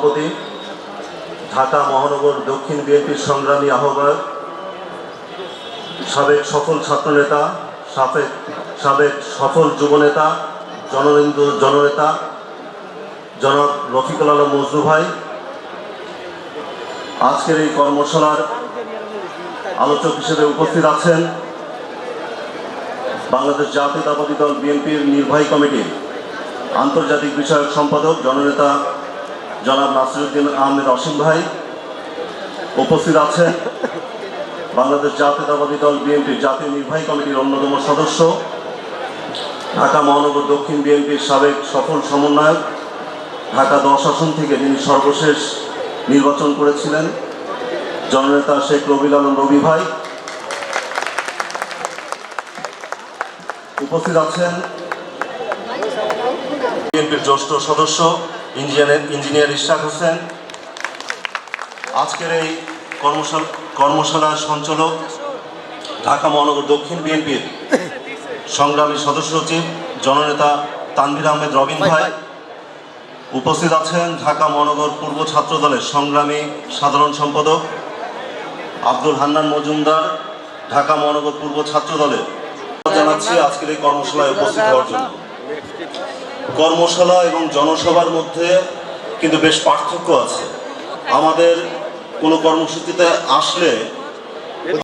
সভাপতি, ঢাকা মহানগর দক্ষিণ বিএনপির সংগ্রামী আহ্বায়ক, সাবেক সফল ছাত্রনেতা, সাবেক সাবেক সফল যুবনেতা, জননেন্দু, জননেতা, জনাব রফিকুল আলম মজনু ভাই। আজকের এই কর্মশালার আলোচক হিসেবে উপস্থিত আছেন বাংলাদেশ জাতীয়তাবাদী দল বিএনপির নির্বাহী কমিটির আন্তর্জাতিক বিষয়ক সম্পাদক, জননেতা জনাব নাসিরুদ্দিন আহমেদ অসীম ভাই উপস্থিত আছেন। বাংলাদেশ জাতীয়তাবাদী দল বিএনপির জাতীয় নির্বাহী কমিটির অন্যতম সদস্য, ঢাকা মহানগর দক্ষিণ বিএনপির সাবেক সফল সমন্বয়ক, ঢাকা দশ আসন থেকে যিনি সর্বশেষ নির্বাচন করেছিলেন, জননেতা শেখ রবিল আলম রবি ভাই। উপস্থিত আছেন বিএনপির জ্যেষ্ঠ সদস্য ইঞ্জিনিয়ার ইঞ্জিনিয়ার ইশাক হোসেন। আজকের এই কর্মশালা, কর্মশালার সঞ্চালক ঢাকা মহানগর দক্ষিণ বিএনপির সংগ্রামী সদস্য সচিব, জননেতা তানভীর আহমেদ রবিন ভাই। উপস্থিত আছেন ঢাকা মহানগর পূর্ব ছাত্র দলের সংগ্রামী সাধারণ সম্পাদক আব্দুল হান্নান মজুমদার, ঢাকা মহানগর পূর্ব ছাত্র দলের জানাচ্ছি আজকের এই কর্মশালায় উপস্থিত হওয়ার জন্য। কর্মশালা এবং জনসভার মধ্যে কিন্তু বেশ পার্থক্য আছে। আমাদের কোনো কর্মসূচিতে আসলে